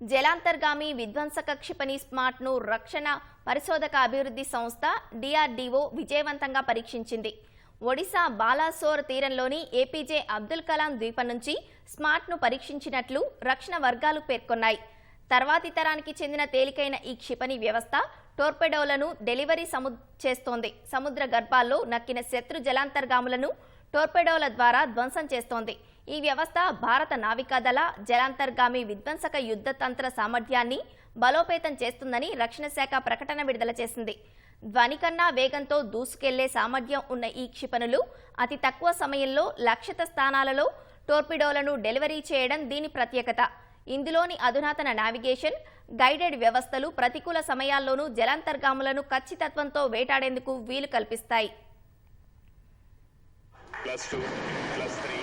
జలాంతర్గామి విధ్వంసక క్షిపణి స్మార్ట్ను రక్షణ పరిశోధక అభివృద్ధి సంస్థ డిఆర్డీఓ విజయవంతంగా పరీక్షించింది. ఒడిశా బాలాసోర్ తీరంలోని ఏపీజే అబ్దుల్ కలాం ద్వీపం నుంచి స్మార్ట్ను పరీక్షించినట్లు రక్షణ వర్గాలు పేర్కొన్నాయి. తర్వాతి తరానికి చెందిన తేలికైన ఈ క్షిపణి వ్యవస్థ టోర్పెడోలను డెలివరీ సము చేస్తోంది. సముద్ర గర్భాల్లో నక్కిన శత్రు జలాంతర్గాములను టోర్పెడోల ద్వారా ధ్వంసం చేస్తోంది. ఈ వ్యవస్థ భారత నావికాదళ జలాంతర్గామి విధ్వంసక యుద్ధ తంత్ర సామర్థ్యాన్ని బలోపేతం చేస్తుందని రక్షణ శాఖ ప్రకటన విడుదల చేసింది. ధ్వని కన్నా వేగంతో దూసుకెళ్ళే సామర్థ్యం ఉన్న ఈ క్షిపణులు అతి తక్కువ సమయంలో లక్షిత స్థానాలలో టోర్పిడోలను డెలివరీ చేయడం దీని ప్రత్యేకత. ఇందులోని అధునాతన నావిగేషన్ గైడెడ్ వ్యవస్థలు ప్రతికూల సమయాల్లోనూ జలాంతర్గాములను ఖచ్చితత్వంతో వేటాడేందుకు వీలు కల్పిస్తాయి. Plus two.